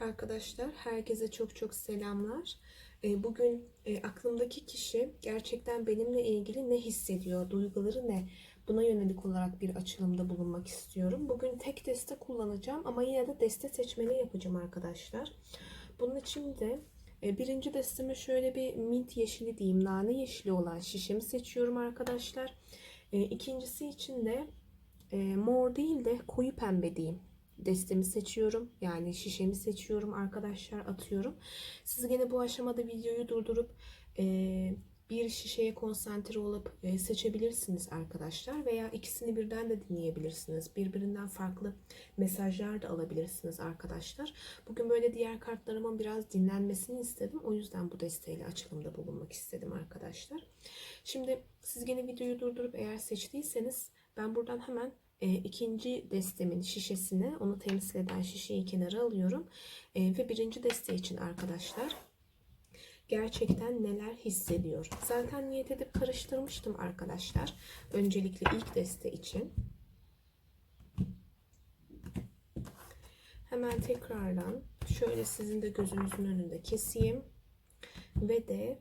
Arkadaşlar herkese çok çok selamlar. Ee, Bugün e, aklımdaki kişi gerçekten benimle ilgili ne hissediyor, duyguları ne? Buna yönelik olarak bir açılımda bulunmak istiyorum. Bugün tek deste kullanacağım ama yine de deste seçmeli yapacağım arkadaşlar. Bunun için de e, birinci desteme şöyle bir mint yeşili diyeyim, nane yeşili olan şişemi seçiyorum arkadaşlar. E, İkincisi için de mor değil de koyu pembe diyeyim destemi seçiyorum. Yani şişemi seçiyorum arkadaşlar atıyorum. Siz gene bu aşamada videoyu durdurup e, bir şişeye konsantre olup e, seçebilirsiniz arkadaşlar. Veya ikisini birden de dinleyebilirsiniz. Birbirinden farklı mesajlar da alabilirsiniz arkadaşlar. Bugün böyle diğer kartlarımın biraz dinlenmesini istedim. O yüzden bu desteğiyle açılımda bulunmak istedim arkadaşlar. Şimdi siz gene videoyu durdurup eğer seçtiyseniz ben buradan hemen e, ikinci destemin şişesini, onu temsil eden şişeyi kenara alıyorum. E, ve birinci deste için arkadaşlar gerçekten neler hissediyor. Zaten niyet edip karıştırmıştım arkadaşlar. Öncelikle ilk deste için. Hemen tekrardan şöyle sizin de gözünüzün önünde keseyim. Ve de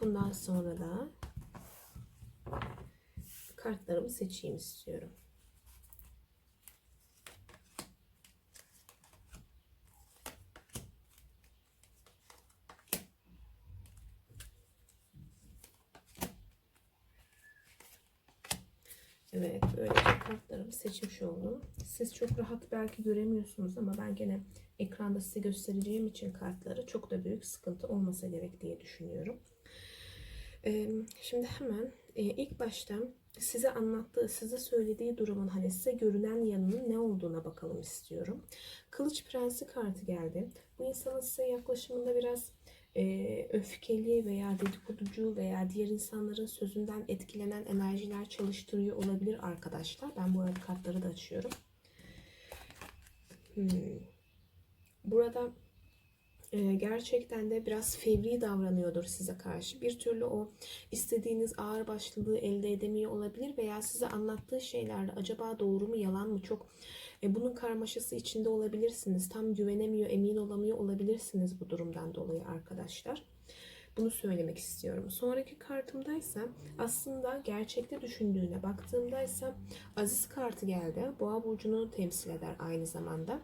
bundan sonra da kartlarımı seçeyim istiyorum. Evet böylece kartlarımı seçmiş oldum. Siz çok rahat belki göremiyorsunuz ama ben gene ekranda size göstereceğim için kartları çok da büyük sıkıntı olmasa gerek diye düşünüyorum. Şimdi hemen ilk başta size anlattığı, size söylediği durumun hani size görünen yanının ne olduğuna bakalım istiyorum. Kılıç Prensi kartı geldi. Bu insanın size yaklaşımında biraz e, öfkeli veya dedikoducu veya diğer insanların sözünden etkilenen enerjiler çalıştırıyor olabilir arkadaşlar. Ben bu kartları da açıyorum. Hmm. Burada gerçekten de biraz fevri davranıyordur size karşı. Bir türlü o istediğiniz ağır başlılığı elde edemiyor olabilir veya size anlattığı şeylerde acaba doğru mu yalan mı çok e, bunun karmaşası içinde olabilirsiniz. Tam güvenemiyor, emin olamıyor olabilirsiniz bu durumdan dolayı arkadaşlar. Bunu söylemek istiyorum. Sonraki kartımdaysa aslında gerçekte düşündüğüne baktığımdaysa Aziz kartı geldi. Boğa burcunu temsil eder aynı zamanda.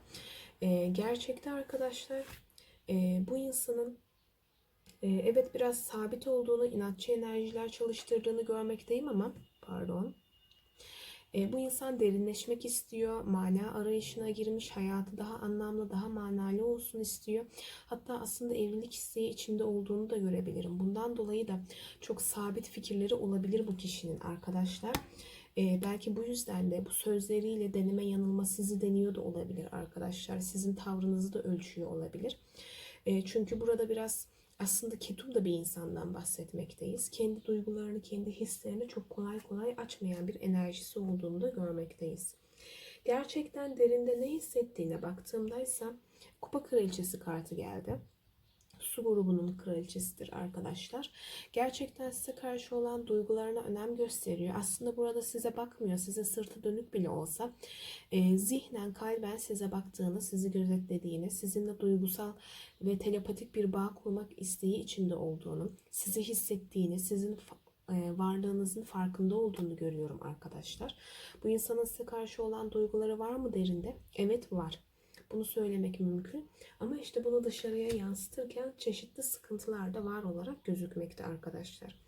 E, gerçekte arkadaşlar e, bu insanın e, evet biraz sabit olduğunu, inatçı enerjiler çalıştırdığını görmekteyim ama pardon. E, bu insan derinleşmek istiyor, mana arayışına girmiş, hayatı daha anlamlı, daha manalı olsun istiyor. Hatta aslında evlilik isteği içinde olduğunu da görebilirim. Bundan dolayı da çok sabit fikirleri olabilir bu kişinin arkadaşlar. E, belki bu yüzden de bu sözleriyle deneme yanılma sizi deniyor da olabilir arkadaşlar. Sizin tavrınızı da ölçüyor olabilir. E, çünkü burada biraz aslında ketum da bir insandan bahsetmekteyiz. Kendi duygularını, kendi hislerini çok kolay kolay açmayan bir enerjisi olduğunu da görmekteyiz. Gerçekten derinde ne hissettiğine baktığımdaysa Kupa Kraliçesi kartı geldi su grubunun kraliçesidir arkadaşlar. Gerçekten size karşı olan duygularına önem gösteriyor. Aslında burada size bakmıyor. Size sırtı dönük bile olsa e, zihnen, kalben size baktığını, sizi gözetlediğini, sizinle duygusal ve telepatik bir bağ kurmak isteği içinde olduğunu, sizi hissettiğini, sizin e, varlığınızın farkında olduğunu görüyorum arkadaşlar. Bu insanın size karşı olan duyguları var mı derinde? Evet var. Bunu söylemek mümkün. Ama işte bunu dışarıya yansıtırken çeşitli sıkıntılar da var olarak gözükmekte arkadaşlar.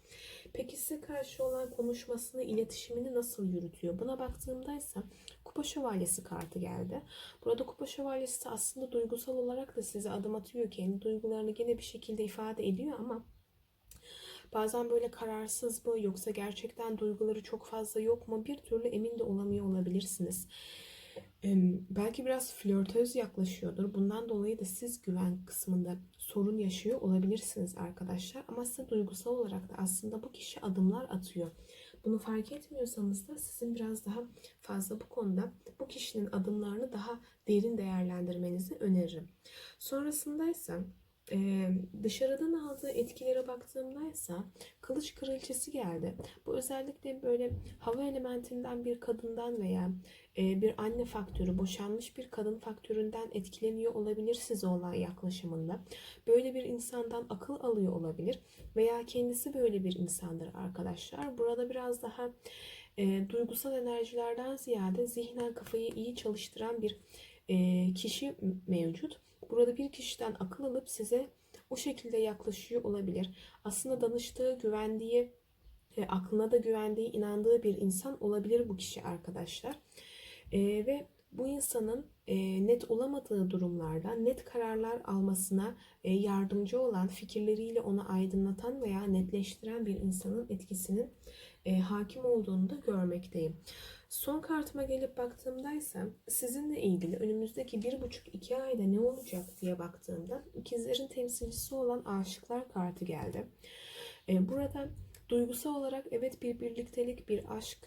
Peki size karşı olan konuşmasını, iletişimini nasıl yürütüyor? Buna baktığımda ise Kupa Şövalyesi kartı geldi. Burada Kupa Şövalyesi de aslında duygusal olarak da size adım atıyor. Kendi duygularını gene bir şekilde ifade ediyor ama Bazen böyle kararsız mı yoksa gerçekten duyguları çok fazla yok mu bir türlü emin de olamıyor olabilirsiniz. Belki biraz flörtöz yaklaşıyordur. Bundan dolayı da siz güven kısmında sorun yaşıyor olabilirsiniz arkadaşlar. Ama size duygusal olarak da aslında bu kişi adımlar atıyor. Bunu fark etmiyorsanız da sizin biraz daha fazla bu konuda bu kişinin adımlarını daha derin değerlendirmenizi öneririm. Sonrasında ise dışarıdan aldığı etkilere baktığımda ise kılıç kraliçesi geldi. Bu özellikle böyle hava elementinden bir kadından veya bir anne faktörü, boşanmış bir kadın faktöründen etkileniyor olabilir size olan yaklaşımında. Böyle bir insandan akıl alıyor olabilir veya kendisi böyle bir insandır arkadaşlar. Burada biraz daha e, duygusal enerjilerden ziyade zihnen kafayı iyi çalıştıran bir e, kişi mevcut. Burada bir kişiden akıl alıp size o şekilde yaklaşıyor olabilir. Aslında danıştığı, güvendiği, e, aklına da güvendiği, inandığı bir insan olabilir bu kişi arkadaşlar. E, ve bu insanın e, net olamadığı durumlarda net kararlar almasına e, yardımcı olan, fikirleriyle onu aydınlatan veya netleştiren bir insanın etkisinin e, hakim olduğunu da görmekteyim. Son kartıma gelip baktığımda ise sizinle ilgili önümüzdeki bir buçuk iki ayda ne olacak diye baktığımda ikizlerin temsilcisi olan aşıklar kartı geldi. E, burada duygusal olarak evet bir birliktelik, bir aşk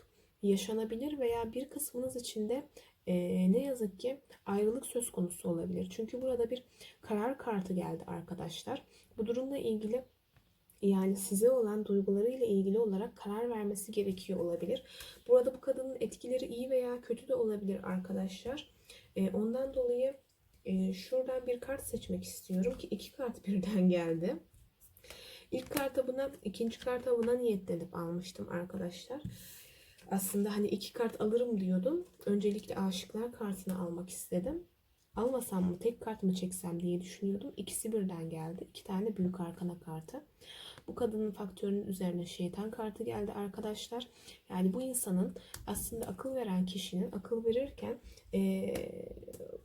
yaşanabilir veya bir kısmınız içinde e, ne yazık ki ayrılık söz konusu olabilir. Çünkü burada bir karar kartı geldi arkadaşlar. Bu durumla ilgili yani size olan duygularıyla ilgili olarak karar vermesi gerekiyor olabilir. Burada bu kadının etkileri iyi veya kötü de olabilir arkadaşlar. E, ondan dolayı e, şuradan bir kart seçmek istiyorum ki iki kart birden geldi. İlk karta buna, ikinci karta buna niyetlenip almıştım arkadaşlar. Aslında hani iki kart alırım diyordum. Öncelikle aşıklar kartını almak istedim. Almasam mı tek kart mı çeksem diye düşünüyordum. İkisi birden geldi. İki tane büyük arkana kartı. Bu kadının faktörünün üzerine şeytan kartı geldi arkadaşlar. Yani bu insanın aslında akıl veren kişinin akıl verirken e,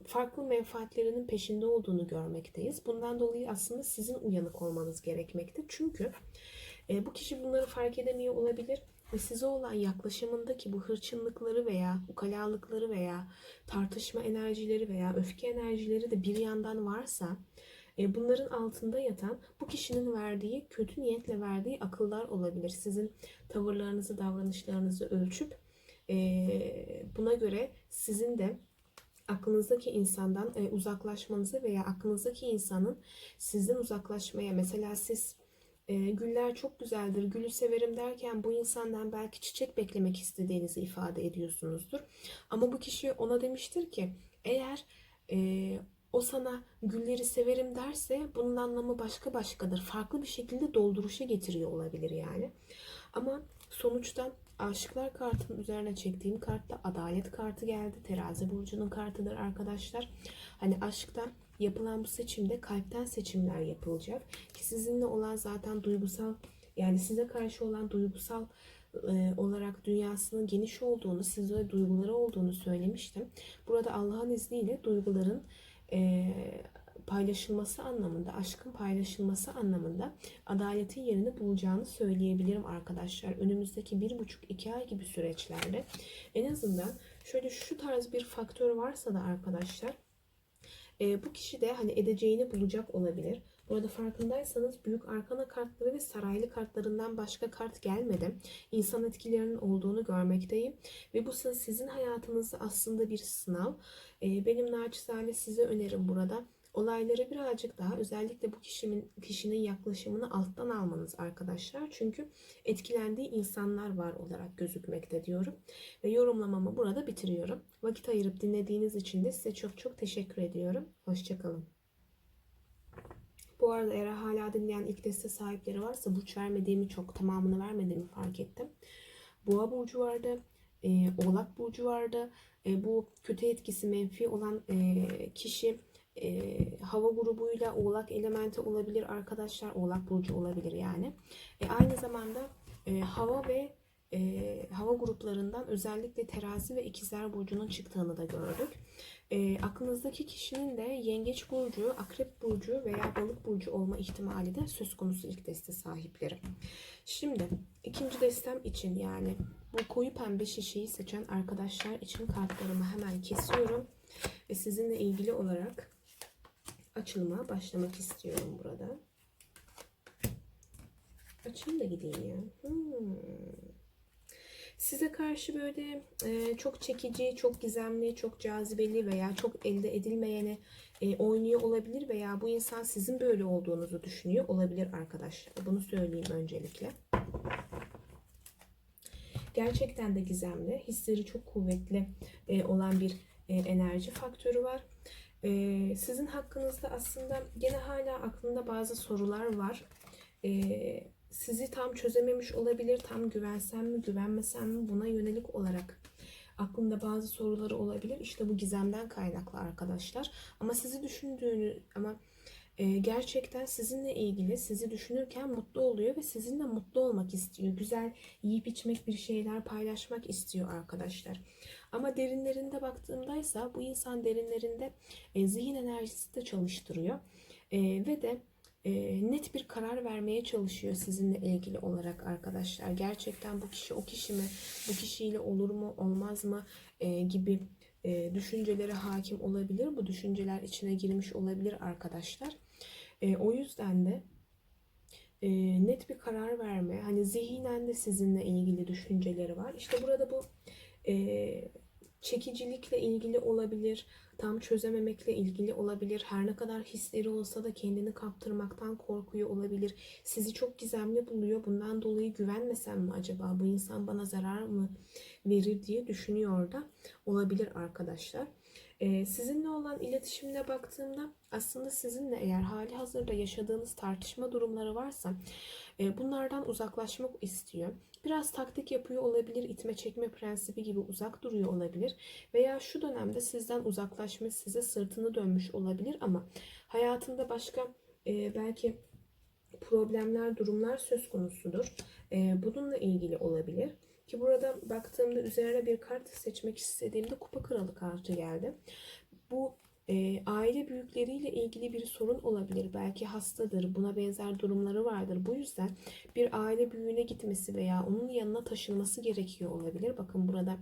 farklı menfaatlerinin peşinde olduğunu görmekteyiz. Bundan dolayı aslında sizin uyanık olmanız gerekmekte. Çünkü e, bu kişi bunları fark edemiyor olabilir ve size olan yaklaşımındaki bu hırçınlıkları veya ukalalıkları veya tartışma enerjileri veya öfke enerjileri de bir yandan varsa e, bunların altında yatan bu kişinin verdiği kötü niyetle verdiği akıllar olabilir. Sizin tavırlarınızı, davranışlarınızı ölçüp e, buna göre sizin de aklınızdaki insandan e, uzaklaşmanızı veya aklınızdaki insanın sizden uzaklaşmaya mesela siz güller çok güzeldir, gülü severim derken bu insandan belki çiçek beklemek istediğinizi ifade ediyorsunuzdur. Ama bu kişi ona demiştir ki eğer o sana gülleri severim derse bunun anlamı başka başkadır. Farklı bir şekilde dolduruşa getiriyor olabilir yani. Ama sonuçta aşıklar kartının üzerine çektiğim kartta adalet kartı geldi. Terazi burcunun kartıdır arkadaşlar. Hani aşkta yapılan bu seçimde kalpten seçimler yapılacak. Ki sizinle olan zaten duygusal yani size karşı olan duygusal e, olarak dünyasının geniş olduğunu, size duyguları olduğunu söylemiştim. Burada Allah'ın izniyle duyguların e, paylaşılması anlamında, aşkın paylaşılması anlamında adaletin yerini bulacağını söyleyebilirim arkadaşlar. Önümüzdeki bir buçuk iki ay gibi süreçlerde en azından şöyle şu tarz bir faktör varsa da arkadaşlar e, bu kişi de hani edeceğini bulacak olabilir. Burada farkındaysanız büyük arkana kartları ve saraylı kartlarından başka kart gelmedi. İnsan etkilerinin olduğunu görmekteyim. Ve bu sizin hayatınızda aslında bir sınav. Ee, benim naçizane size önerim burada. Olayları birazcık daha özellikle bu kişinin, kişinin yaklaşımını alttan almanız arkadaşlar. Çünkü etkilendiği insanlar var olarak gözükmekte diyorum. Ve yorumlamamı burada bitiriyorum. Vakit ayırıp dinlediğiniz için de size çok çok teşekkür ediyorum. Hoşçakalın. Bu arada eğer hala dinleyen ilk deste sahipleri varsa burç vermediğimi çok tamamını vermediğimi fark ettim. Boğa burcu vardı. E, Oğlak burcu vardı. E, bu kötü etkisi menfi olan e, kişi e, hava grubuyla oğlak elementi olabilir arkadaşlar. Oğlak burcu olabilir yani. E, aynı zamanda e, hava ve e, hava gruplarından özellikle terazi ve ikizler burcunun çıktığını da gördük. E, aklınızdaki kişinin de yengeç burcu, akrep burcu veya balık burcu olma ihtimali de söz konusu ilk deste sahipleri. Şimdi ikinci destem için yani bu koyu pembe şişeyi seçen arkadaşlar için kartlarımı hemen kesiyorum. Ve sizinle ilgili olarak açılıma başlamak istiyorum burada. Açayım da gideyim ya. Hmm size karşı böyle e, çok çekici, çok gizemli, çok cazibeli veya çok elde edilmeyeni e, oynuyor olabilir veya bu insan sizin böyle olduğunuzu düşünüyor olabilir arkadaşlar. Bunu söyleyeyim öncelikle. Gerçekten de gizemli. Hisleri çok kuvvetli e, olan bir e, enerji faktörü var. E, sizin hakkınızda aslında gene hala aklında bazı sorular var. E, sizi tam çözememiş olabilir. Tam güvensem mi, güvenmesem mi buna yönelik olarak aklında bazı soruları olabilir. İşte bu gizemden kaynaklı arkadaşlar. Ama sizi düşündüğünü ama e, gerçekten sizinle ilgili sizi düşünürken mutlu oluyor ve sizinle mutlu olmak istiyor. Güzel yiyip içmek bir şeyler paylaşmak istiyor arkadaşlar. Ama derinlerinde baktığımdaysa bu insan derinlerinde e, zihin enerjisi de çalıştırıyor. E, ve de e, net bir karar vermeye çalışıyor sizinle ilgili olarak arkadaşlar. Gerçekten bu kişi o kişi mi? Bu kişiyle olur mu olmaz mı? E, gibi e, düşüncelere hakim olabilir. Bu düşünceler içine girmiş olabilir arkadaşlar. E, o yüzden de e, net bir karar verme. Hani zihnen de sizinle ilgili düşünceleri var. İşte burada bu e, çekicilikle ilgili olabilir, tam çözememekle ilgili olabilir. Her ne kadar hisleri olsa da kendini kaptırmaktan korkuyor olabilir. Sizi çok gizemli buluyor. Bundan dolayı güvenmesem mi acaba? Bu insan bana zarar mı verir diye düşünüyor da olabilir arkadaşlar. Ee, sizinle olan iletişimine baktığımda aslında sizinle eğer hali hazırda yaşadığınız tartışma durumları varsa e, bunlardan uzaklaşmak istiyor. Biraz taktik yapıyor olabilir, itme çekme prensibi gibi uzak duruyor olabilir veya şu dönemde sizden uzaklaşmış, size sırtını dönmüş olabilir ama hayatında başka e, belki problemler, durumlar söz konusudur. E, bununla ilgili olabilir. Ki burada baktığımda üzerine bir kart seçmek istediğimde kupa kralı kartı geldi. Bu e, aile büyükleriyle ilgili bir sorun olabilir. Belki hastadır, buna benzer durumları vardır. Bu yüzden bir aile büyüğüne gitmesi veya onun yanına taşınması gerekiyor olabilir. Bakın burada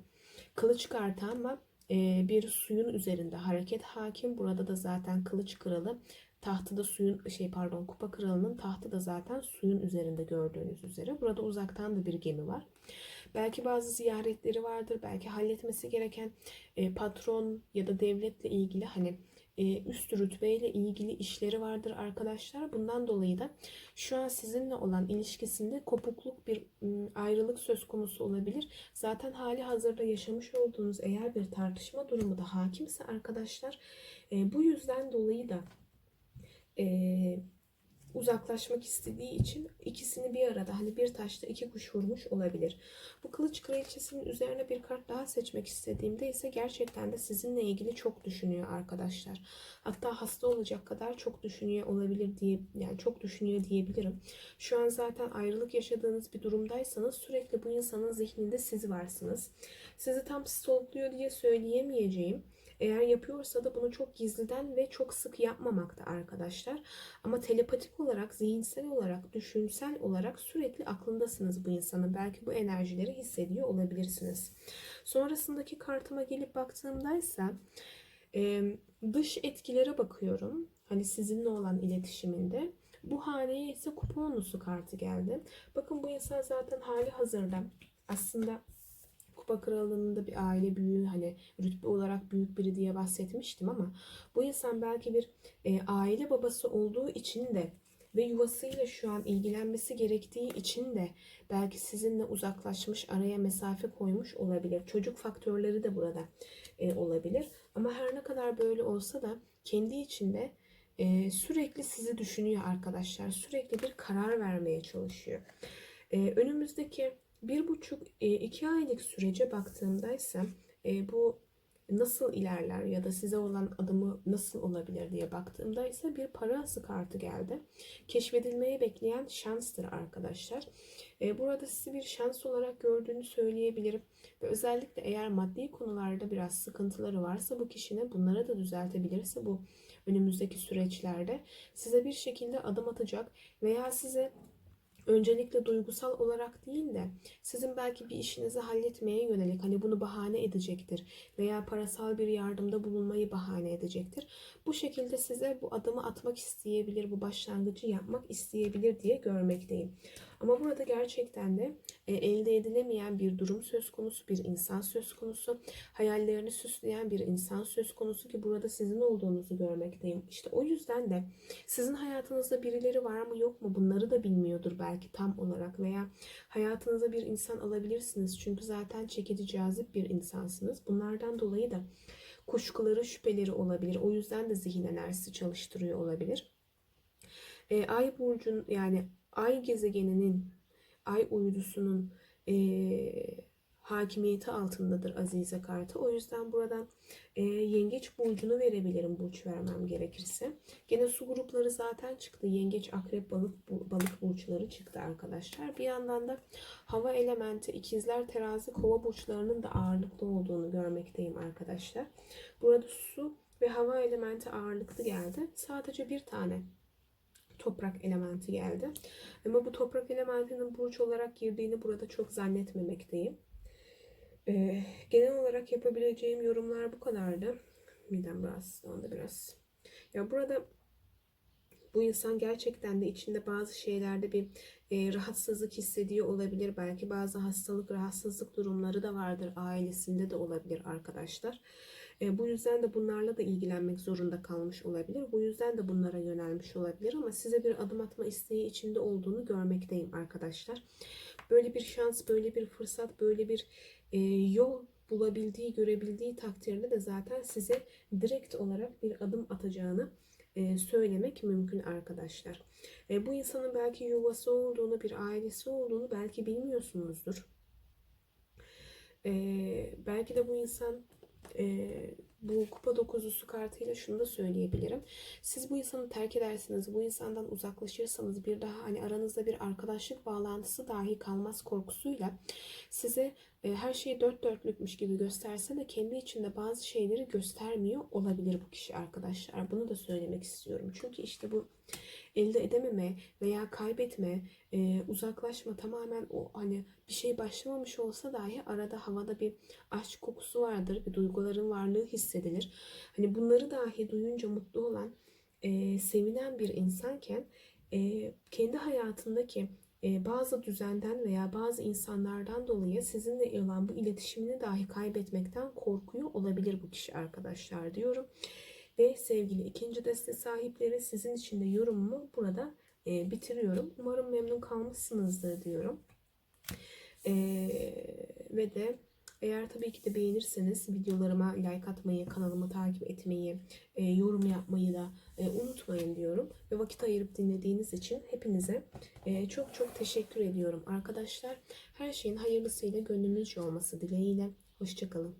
kılıç kartı ama e, bir suyun üzerinde hareket hakim. Burada da zaten kılıç kralı tahtı da suyun şey pardon kupa kralının tahtı da zaten suyun üzerinde gördüğünüz üzere. Burada uzaktan da bir gemi var. Belki bazı ziyaretleri vardır. Belki halletmesi gereken e, patron ya da devletle ilgili hani e, üst rütbeyle ilgili işleri vardır arkadaşlar. Bundan dolayı da şu an sizinle olan ilişkisinde kopukluk bir ayrılık söz konusu olabilir. Zaten hali hazırda yaşamış olduğunuz eğer bir tartışma durumu da hakimse arkadaşlar e, bu yüzden dolayı da e, uzaklaşmak istediği için ikisini bir arada hani bir taşta iki kuş vurmuş olabilir. Bu kılıç kraliçesinin üzerine bir kart daha seçmek istediğimde ise gerçekten de sizinle ilgili çok düşünüyor arkadaşlar. Hatta hasta olacak kadar çok düşünüyor olabilir diye yani çok düşünüyor diyebilirim. Şu an zaten ayrılık yaşadığınız bir durumdaysanız sürekli bu insanın zihninde siz varsınız. Sizi tam stalkluyor diye söyleyemeyeceğim. Eğer yapıyorsa da bunu çok gizliden ve çok sık yapmamakta arkadaşlar. Ama telepatik olarak, zihinsel olarak, düşünsel olarak sürekli aklındasınız bu insanın. Belki bu enerjileri hissediyor olabilirsiniz. Sonrasındaki kartıma gelip baktığımda ise dış etkilere bakıyorum. Hani sizinle olan iletişiminde. Bu haneye ise kuponlusu kartı geldi. Bakın bu insan zaten hali hazırda aslında Kupa Krallığı'nda bir aile büyüğü hani rütbe olarak büyük biri diye bahsetmiştim ama bu insan belki bir e, aile babası olduğu için de ve yuvasıyla şu an ilgilenmesi gerektiği için de belki sizinle uzaklaşmış, araya mesafe koymuş olabilir. Çocuk faktörleri de burada e, olabilir. Ama her ne kadar böyle olsa da kendi içinde e, sürekli sizi düşünüyor arkadaşlar. Sürekli bir karar vermeye çalışıyor. E, önümüzdeki bir buçuk e, iki aylık sürece baktığımda ise e, bu nasıl ilerler ya da size olan adımı nasıl olabilir diye baktığımda ise bir para kartı geldi. Keşfedilmeyi bekleyen şanstır arkadaşlar. E, burada sizi bir şans olarak gördüğünü söyleyebilirim. Ve özellikle eğer maddi konularda biraz sıkıntıları varsa bu kişinin bunları da düzeltebilirse bu önümüzdeki süreçlerde size bir şekilde adım atacak veya size öncelikle duygusal olarak değil de sizin belki bir işinizi halletmeye yönelik hani bunu bahane edecektir veya parasal bir yardımda bulunmayı bahane edecektir. Bu şekilde size bu adımı atmak isteyebilir, bu başlangıcı yapmak isteyebilir diye görmekteyim. Ama burada gerçekten de e, elde edilemeyen bir durum söz konusu, bir insan söz konusu. Hayallerini süsleyen bir insan söz konusu ki burada sizin olduğunuzu görmekteyim. İşte o yüzden de sizin hayatınızda birileri var mı yok mu bunları da bilmiyordur belki tam olarak veya hayatınıza bir insan alabilirsiniz. Çünkü zaten çekici cazip bir insansınız. Bunlardan dolayı da kuşkuları, şüpheleri olabilir. O yüzden de zihin enerjisi çalıştırıyor olabilir. E, ay burcun yani ay gezegeninin, ay uydusunun e, hakimiyeti altındadır Azize kartı. O yüzden buradan e, yengeç burcunu verebilirim burç vermem gerekirse. Gene su grupları zaten çıktı. Yengeç, akrep, balık, bu- balık burçları çıktı arkadaşlar. Bir yandan da hava elementi, ikizler, terazi, kova burçlarının da ağırlıklı olduğunu görmekteyim arkadaşlar. Burada su ve hava elementi ağırlıklı geldi. Sadece bir tane toprak elementi geldi. Ama bu toprak elementinin burç olarak girdiğini burada çok zannetmemekteyim. Ee, genel olarak yapabileceğim yorumlar bu kadardı. Midem rahatsızlandı biraz. Ya burada bu insan gerçekten de içinde bazı şeylerde bir e, rahatsızlık hissediyor olabilir. Belki bazı hastalık, rahatsızlık durumları da vardır. Ailesinde de olabilir arkadaşlar. E, bu yüzden de bunlarla da ilgilenmek zorunda kalmış olabilir. Bu yüzden de bunlara yönelmiş olabilir ama size bir adım atma isteği içinde olduğunu görmekteyim arkadaşlar. Böyle bir şans, böyle bir fırsat, böyle bir e, yol bulabildiği, görebildiği takdirde de zaten size direkt olarak bir adım atacağını e, söylemek mümkün arkadaşlar. E, bu insanın belki yuvası olduğunu, bir ailesi olduğunu belki bilmiyorsunuzdur. E, belki de bu insan e, bu kupa dokuzusu kartıyla şunu da söyleyebilirim. Siz bu insanı terk edersiniz, bu insandan uzaklaşırsanız bir daha hani aranızda bir arkadaşlık bağlantısı dahi kalmaz korkusuyla size her şey dört dörtlükmüş gibi gösterse de kendi içinde bazı şeyleri göstermiyor olabilir bu kişi arkadaşlar. Bunu da söylemek istiyorum. Çünkü işte bu elde edememe veya kaybetme, e, uzaklaşma tamamen o hani bir şey başlamamış olsa dahi arada havada bir aşk kokusu vardır, bir duyguların varlığı hissedilir. Hani bunları dahi duyunca mutlu olan, e, sevinen bir insanken e, kendi hayatındaki e, bazı düzenden veya bazı insanlardan dolayı sizinle olan bu iletişimini dahi kaybetmekten korkuyor olabilir bu kişi arkadaşlar diyorum. Ve sevgili ikinci deste sahipleri sizin için de yorumumu burada e, bitiriyorum. Umarım memnun kalmışsınızdır diyorum. E, ve de eğer tabii ki de beğenirseniz videolarıma like atmayı, kanalımı takip etmeyi, e, yorum yapmayı da e, unutmayın diyorum. Ve vakit ayırıp dinlediğiniz için hepinize e, çok çok teşekkür ediyorum arkadaşlar. Her şeyin hayırlısıyla gönlünüzce olması dileğiyle. Hoşçakalın.